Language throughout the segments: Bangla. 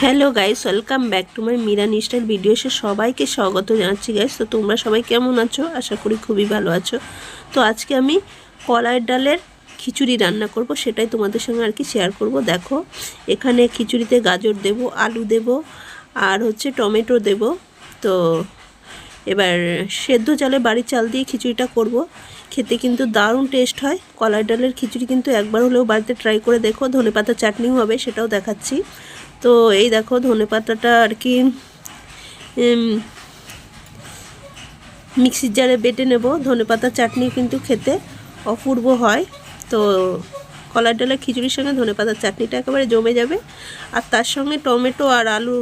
Hello guys welcome back to my Mira নিস্টাইল ভিডিওসে সবাইকে স্বাগত জানাচ্ছি গাইস তো তোমরা সবাই কেমন আছো? আশা করি খুবই ভালো আছো। তো আজকে আমি কলাইয়ের ডালের খিচুড়ি রান্না করব, সেটাই তোমাদের সঙ্গে আর কি শেয়ার করব। দেখো, এখানে খিচুড়িতে গাজর দেব, আলু দেব, আর হচ্ছে টমেটো দেব। তো এবার সেদ্ধ চালে বাড়ির চাল দিয়ে খিচুড়িটা করব। খেতে কিন্তু দারুণ টেস্ট হয়। কলাই ডালের খিচুড়ি কিন্তু একবার হলেও বাড়িতে ট্রাই করে দেখো। ধনে পাতা চাটনিও হবে, সেটাও দেখাচ্ছি। তো এই দেখো ধনে পাতাটা আর কি মিক্সির জারে বেটে নেব। ধনে পাতা চাটনি কিন্তু খেতে অপূর্ব হয়। তো কলার ডালের খিচুড়ির সঙ্গে ধনে পাতার চাটনিটা একেবারে জমে যাবে। আর তার সঙ্গে টমেটো আর আলু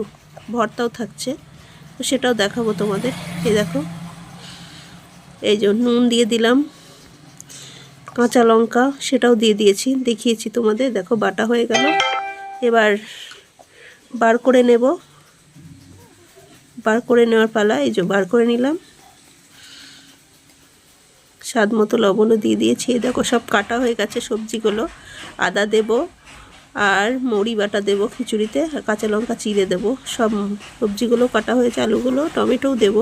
ভর্তাও থাকছে। তো সেটাও দেখাবো তোমাদের। এই দেখো, এই যে নুন দিয়ে দিলাম, কাঁচা লঙ্কা সেটাও দিয়ে দিয়েছি। দেখিয়েছি তোমাদের। দেখো বাটা হয়ে গেল। এবার বার করে নেব। বার করে নেওয়ার পালা, এই যে বার করে নিলাম। স্বাদ মতো লবণও দিয়ে দিয়েছি। এই দেখো, সব কাটা হয়ে গেছে সবজিগুলো। আদা দেব আর মুড়ি বাটা দেব খিচুড়িতে কাঁচা লঙ্কা চিড়ে দেব। সব সবজিগুলো কাটা হয়েছে, আলুগুলো, টমেটোও দেব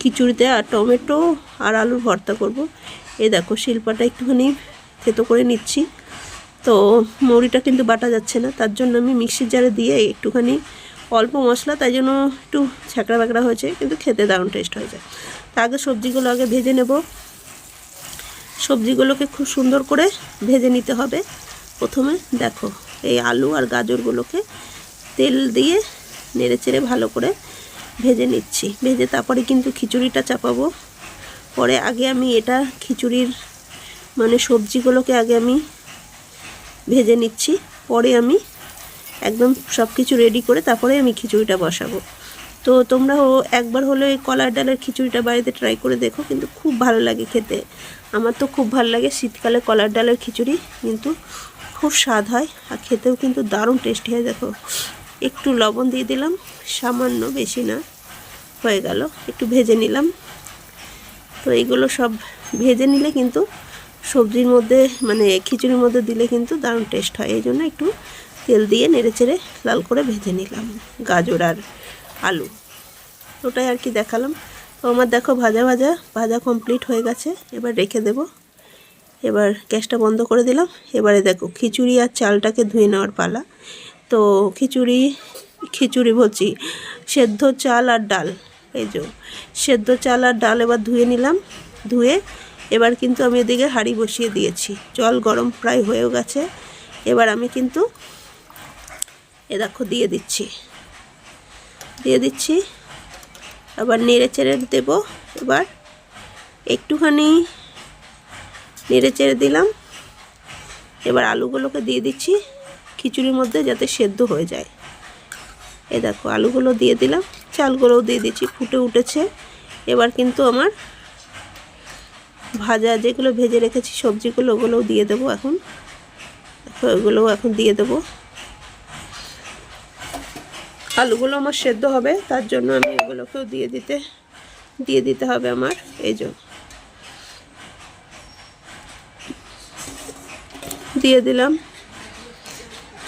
খিচুড়িতে, আর টমেটো আর আলুর ভর্তা করব। এ দেখো, শিল্পাটা একটুখানি থেতো করে নিচ্ছি। তো মুড়িটা কিন্তু বাটা যাচ্ছে না, তার জন্য আমি মিক্সির জারে দিয়ে একটুখানি অল্প মশলা, তাই জন্য একটু ছ্যাঁকড়া ব্যাকড়া হয়েছে, কিন্তু খেতে দারুণ টেস্ট হয়ে যায় তা আগে সবজিগুলো আগে ভেজে নেব। সবজিগুলোকে খুব সুন্দর করে ভেজে নিতে হবে। প্রথমে দেখো, এই আলু আর গাজরগুলোকে তেল দিয়ে নেড়ে চেড়ে ভালো করে ভেজে নিচ্ছি। ভেজে তারপরে কিন্তু খিচুড়িটা চাপাবো। পরে আগে আমি এটা খিচুড়ির মানে সবজিগুলোকে আগে আমি ভেজে নিচ্ছি। পরে আমি একদম সব কিছু রেডি করে তারপরে আমি খিচুড়িটা বসাবো। তো তোমরাও একবার হলে ওই কলার ডালের খিচুড়িটা বাড়িতে ট্রাই করে দেখো, কিন্তু খুব ভালো লাগে খেতে। আমার তো খুব ভালো লাগে, শীতকালে কলার ডালের খিচুড়ি, কিন্তু খুব স্বাদ হয় আর খেতেও কিন্তু দারুণ টেস্টি হয়, দেখো। একটু লবণ দিয়ে দিলাম, সামান্য বেশি না, হয়ে গেল। একটু ভেজে নিলাম। তো এইগুলো সব ভেজে নিলে কিন্তু সবজির মধ্যে মানে খিচুড়ির মধ্যে দিলে কিন্তু দারুণ টেস্ট হয়। এই জন্য একটু তেল দিয়ে নেড়ে চেড়ে লাল করে ভেজে নিলাম গাজর আর আলু। ওটাই আর কি দেখালাম। তো আমার দেখো ভাজা ভাজা ভাজা কমপ্লিট হয়ে গেছে। এবার রেখে দেব। এবার গ্যাসটা বন্ধ করে দিলাম। এবারে দেখো খিচুড়ি আর চালটাকে ধুয়ে নেওয়ার পালা। তো খিচুড়ি খিচুড়ি বলছি, সেদ্ধ চাল আর ডাল। এই যে, সেদ্ধ চাল আর ডাল এবার ধুয়ে নিলাম। ধুয়ে এবার কিন্তু আমি এদিকে হাঁড়ি বসিয়ে দিয়েছি। জল গরম প্রায় হয়েও গেছে। এবার আমি কিন্তু এ দেখো দিয়ে দিচ্ছি। দিয়ে দিচ্ছি। আবার নেড়ে চেড়ে দেবো। এবার একটুখানি নেড়ে চেড়ে দিলাম। এবার আলুগুলোকে দিয়ে দিচ্ছি খিচুড়ির মধ্যে যাতে সেদ্ধ হয়ে যায়। এ দেখো আলুগুলো দিয়ে দিলাম। চালগুলোও দিয়ে দিচ্ছি, ফুটে উঠেছে। এবার কিন্তু আমার ভাজা যেগুলো ভেজে রেখেছি, সবজিগুলো ওগুলোও দিয়ে দেবো এখন। ওগুলোও এখন দিয়ে দেবো। আলুগুলো আমার সেদ্ধ হবে, তার জন্য আমি এগুলোকেও দিয়ে দিতে দিয়ে দিতে হবে আমার, এই যে। দিয়ে দিলাম।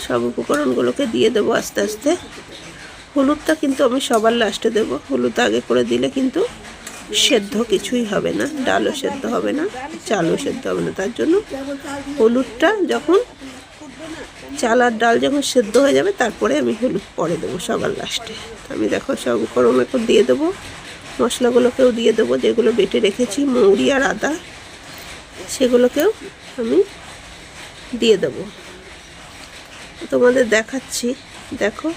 সব উপকরণগুলোকে দিয়ে দেবো আস্তে আস্তে। হলুদটা কিন্তু আমি সবার লাস্টে দেবো। হলুদ আগে করে দিলে কিন্তু সেদ্ধ কিছুই হবে না, ডালও সেদ্ধ হবে না, চালও সেদ্ধ হবে না। তার জন্য হলুদটা যখন, চাল আর ডাল যখন সেদ্ধ হয়ে যাবে, তারপরে আমি হলুদ পরে দেবো সবার লাস্টে। আমি দেখো সব উপকরণ এখন দিয়ে দেবো, মশলাগুলোকেও দিয়ে দেবো, যেগুলো বেটে রেখেছি, মৌরি আর আদা, সেগুলোকেও আমি দিয়ে দেবো। তোমাদের দেখাচ্ছি, দেখো,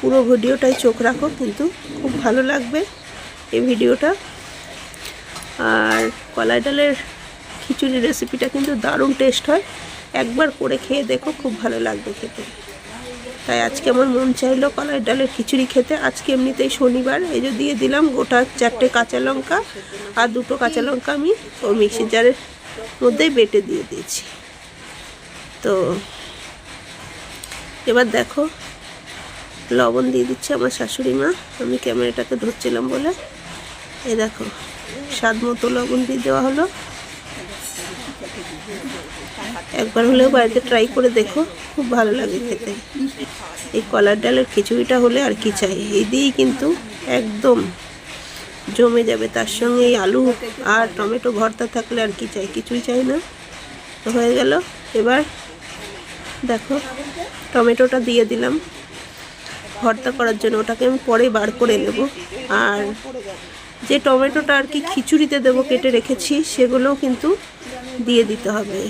পুরো ভিডিওটাই চোখ রাখো, কিন্তু খুব ভালো লাগবে এই ভিডিওটা। আর কলাই ডালের খিচুড়ি রেসিপিটা কিন্তু দারুণ টেস্ট হয়। একবার করে খেয়ে দেখো, খুব ভালো লাগবে খেতে। তাই আজকে আমার মন চাইলো কলাই ডালের খিচুড়ি খেতে। আজকে এমনিতেই শনিবার, এই যে দিয়ে দিলাম গোটা চারটে কাঁচা লঙ্কা আর দুটো কাঁচা লঙ্কা আমি ও মিক্সির জারের মধ্যেই বেটে দিয়ে দিয়েছি। তো এবার দেখো, লবণ দিয়ে দিচ্ছে আমার শাশুড়ি মা। আমি ক্যামেরাটাকে ধরছিলাম বলে। এ দেখো স্বাদ মতো লবণ দিয়ে দেওয়া হলো। একবার হলেও বাড়িতে ট্রাই করে দেখো, খুব ভালো লাগে খেতে। এই কলার ডালের খিচুড়িটা হলে আর কি চাই? এই দিয়েই কিন্তু একদম জমে যাবে। তার সঙ্গে এই আলু আর টমেটো ভর্তা থাকলে আর কি চাই? কিছুই চাই না। তো হয়ে গেল। এবার দেখো, টমেটোটা দিয়ে দিলাম। ভর্তা করার জন্য ওটাকে আমি পরে বার করে নেব। আর যে টমেটোটা আর কি খিচুড়িতে দেবো কেটে রেখেছি, সেগুলোও কিন্তু দিয়ে দিতে হবে।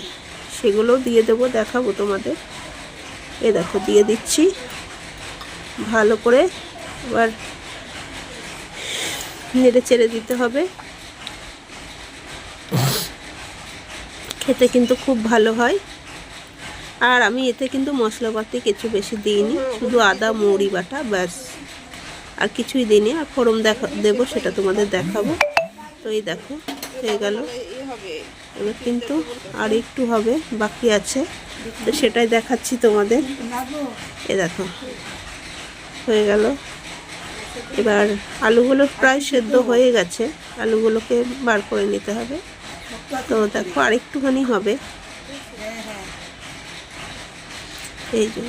সেগুলো দিয়ে দেবো, দেখাবো তোমাদের। এ দেখো, দিয়ে দিচ্ছি। ভালো করে এবার নেড়ে চেড়ে দিতে হবে। খেতে কিন্তু খুব ভালো হয়। আর আমি এতে কিন্তু মশলাপাতি কিছু বেশি দিইনি, শুধু আদা, মৌরি বাটা, ব্যাস। আর কিছুই দিইনি, আর ফোড়ন দেখা, দেবো, সেটা তোমাদের দেখাবো। তো এই দেখো, হয়ে গেল। এবার কিন্তু আর একটু হবে বাকি আছে। তো সেটাই দেখাচ্ছি তোমাদের। এ দেখো, হয়ে গেল। এবার আলুগুলো প্রায় সেদ্ধ হয়ে গেছে। আলুগুলোকে বার করে নিতে হবে। তো দেখো আর একটুখানি হবে। এই যে।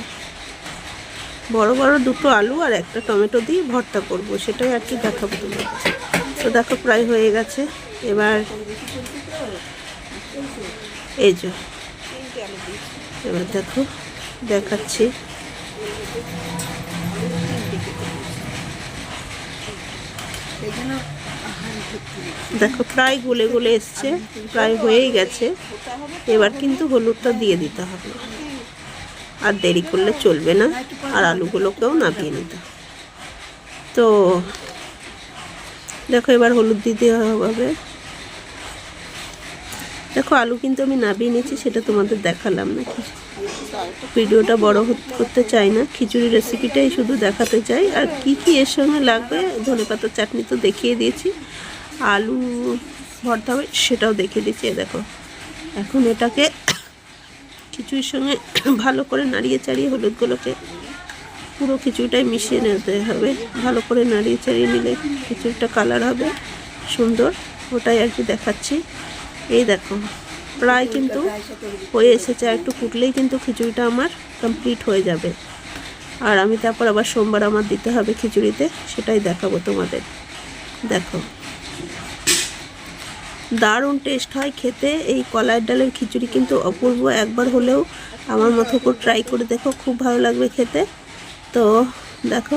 বড় বড় দুটো আলু আর একটা টমেটো দিয়ে ভর্তা করব, সেটাই আর কি দেখাবো তোমার তো দেখো প্রায় হয়ে গেছে। এবার এই যে, এবার দেখো, দেখাচ্ছি। দেখো প্রায় গলে গলে এসছে, প্রায় হয়েই গেছে। এবার কিন্তু হলুদটা দিয়ে দিতে হবে। আর দেরি করলে চলবে না, আর আলুগুলোকেও নামিয়ে নিতে। তো দেখো এবার হলুদ দিতে হবে। দেখো আলু কিন্তু আমি নামিয়ে নিয়েছি, সেটা তোমাদের দেখালাম না ভিডিওটা বড় করতে চাই না, খিচুড়ি রেসিপিটাই শুধু দেখাতে চাই। আর কি কি এর সঙ্গে লাগবে, ধনে পাতার চাটনি তো দেখিয়ে দিয়েছি। আলু ভর্তা হবে সেটাও দেখিয়ে দিয়েছি দেখো। এখন এটাকে খিচুড়ির সঙ্গে ভালো করে নাড়িয়ে চাড়িয়ে হলুদগুলোকে পুরো খিচুড়িটাই মিশিয়ে নিতে হবে। ভালো করে নাড়িয়ে চাড়িয়ে নিলে খিচুড়িটা কালার হবে সুন্দর। ওটাই আর কি দেখাচ্ছি। এই দেখো, প্রায় কিন্তু হয়ে এসেছে। আর একটু ফুটলেই কিন্তু খিচুড়িটা আমার কমপ্লিট হয়ে যাবে। আর আমি তারপর আবার সোমবার আমার দিতে হবে খিচুড়িতে, সেটাই দেখাবো তোমাদের। দেখো দারুণ টেস্ট হয় খেতে। এই কলাইয়ের ডালের খিচুড়ি কিন্তু অপূর্ব। একবার হলেও আমার মতো করে ট্রাই করে দেখো, খুব ভালো লাগবে খেতে। তো দেখো।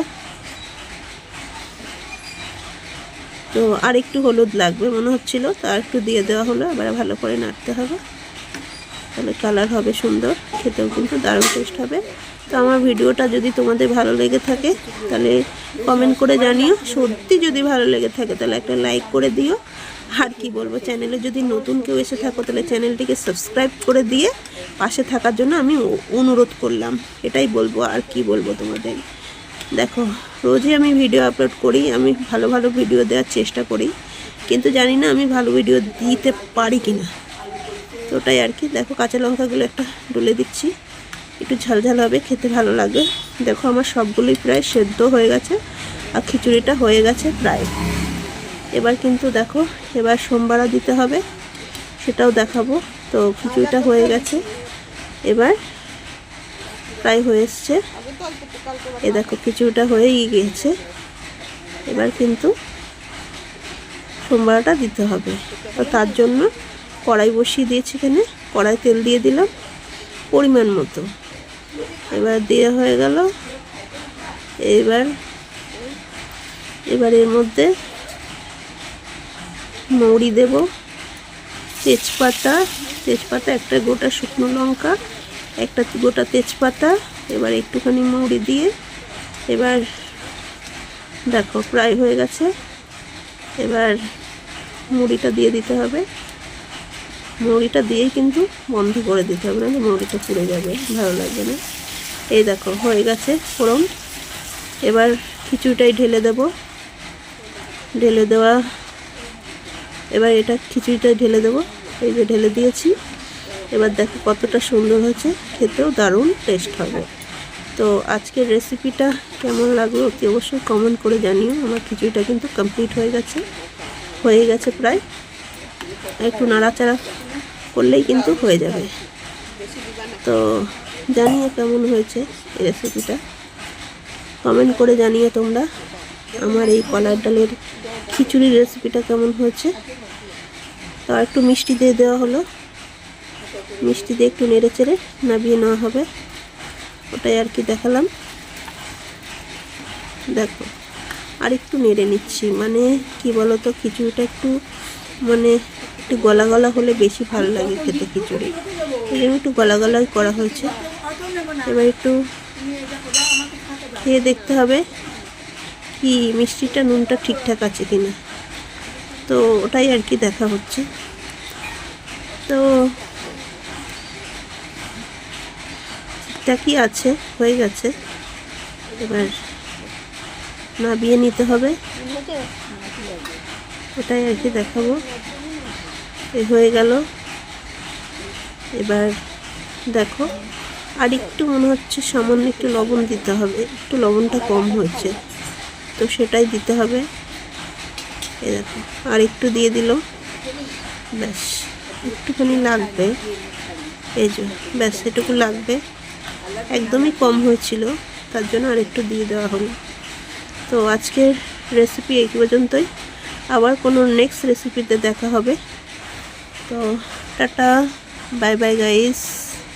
তো আর একটু হলুদ লাগবে মনে হচ্ছিল, তো আর একটু দিয়ে দেওয়া হলো, এবার ভালো করে নাড়তে হবে। তাহলে কালার হবে সুন্দর, খেতেও কিন্তু দারুণ টেস্ট হবে। তো আমার ভিডিওটা যদি তোমাদের ভালো লেগে থাকে, তাহলে কমেন্ট করে জানিও। সত্যি যদি ভালো লেগে থাকে, তাহলে একটা লাইক করে দিও। আর কি বলব চ্যানেলে যদি নতুন কেউ এসে থাকো, তাহলে চ্যানেলটিকে সাবস্ক্রাইব করে দিয়ে পাশে থাকার জন্য আমি অনুরোধ করলাম। এটাই বলব, আর কি বলব তোমাদের। দেখো, রোজই আমি ভিডিও আপলোড করি, আমি ভালো ভালো ভিডিও দেওয়ার চেষ্টা করি, কিন্তু জানি না আমি ভালো ভিডিও দিতে পারি কি না তো ওটাই আর কি। দেখো, কাঁচা লঙ্কাগুলো একটা ডলে দিচ্ছি। একটু ঝালঝাল হবে, খেতে ভালো লাগে। দেখো, আমার সবগুলোই প্রায় সেদ্ধ হয়ে গেছে, আর খিচুড়িটা হয়ে গেছে প্রায়। এবার কিন্তু দেখো, এবার সোমবারা দিতে হবে, সেটাও দেখাবো। তো খিচুড়িটা হয়ে গেছে, এবার প্রায় হয়ে এসছে। এ দেখো, খিচুড়িটা হয়েই গিয়েছে। এবার কিন্তু সোমবারটা দিতে হবে। তো তার জন্য কড়াই বসিয়ে দিয়েছি এখানে, কড়াই তেল দিয়ে দিলাম পরিমাণ মতো। এবার দেওয়া হয়ে গেল, এবার এবার এর মধ্যে মৌরি দেব, তেজপাতা তেজপাতা একটা গোটা শুকনো লঙ্কা, একটা গোটা তেজপাতা, এবার একটুখানি মৌরি দিয়ে, এবার দেখো প্রায় হয়ে গেছে, এবার মুড়িটা দিয়ে দিতে হবে। মুড়িটা দিয়েই কিন্তু বন্ধ করে দিতে হবে না মুড়িটা পুড়ে যাবে, ভালো লাগবে না। এই দেখো হয়ে গেছে ফোড়ন। এবার খিচুড়িটাই ঢেলে দেব। ঢেলে দেওয়া এবার এটা খিচুড়িটা ঢেলে দেবো। এই যে ঢেলে দিয়েছি। এবার দেখো কতটা সুন্দর হয়েছে। খেতেও দারুণ টেস্ট হবে। তো আজকের রেসিপিটা কেমন লাগল অতি অবশ্যই কমেন্ট করে জানিও। আমার খিচুড়িটা কিন্তু কমপ্লিট হয়ে গেছে। হয়ে গেছে প্রায়। একটু নাড়াচাড়া করলেই কিন্তু হয়ে যাবে। তো জানিয়ে কেমন হয়েছে এই রেসিপিটা কমেন্ট করে জানিয়ে তোমরা। আমার এই কলার ডালের খিচুড়ির রেসিপিটা কেমন হয়েছে? তো একটু মিষ্টি দিয়ে দেওয়া হলো। মিষ্টি দিয়ে একটু নেড়ে চেড়ে নামিয়ে নেওয়া হবে। ওটাই আর কি দেখালাম। দেখো, আর একটু নেড়ে নিচ্ছি। মানে কি বলতো, খিচুড়িটা একটু মানে একটু গলা গলা হলে বেশি ভালো লাগে খেতে খিচুড়ি। এই জন্য একটু গলা গলাই করা হয়েছে। এবার একটু খেয়ে দেখতে হবে। কি মিষ্টিটা, নুনটা ঠিকঠাক আছে কি না তো ওটাই আর কি দেখা হচ্ছে। তো ঠিকঠাকই আছে, হয়ে গেছে। এবার নাবিয়ে নিতে হবে। ওটাই আর কি দেখাবো। এ হয়ে গেল। এবার দেখো। আর একটু মনে হচ্ছে সামান্য একটু লবণ দিতে হবে। একটু লবণটা কম হয়েছে। তো সেটাই দিতে হবে। এ দেখো, আর একটু দিয়ে দিল। ব্যাস, একটুখানি লাগবে। এই যে, ব্যাস, এটুকু লাগবে। একদমই কম হয়েছিল, তার জন্য আর একটু দিয়ে দেওয়া হলো। তো আজকের রেসিপি এই পর্যন্তই। আবার কোনো নেক্সট রেসিপিতে দেখা হবে। তো টাটা বাই বাই গাইস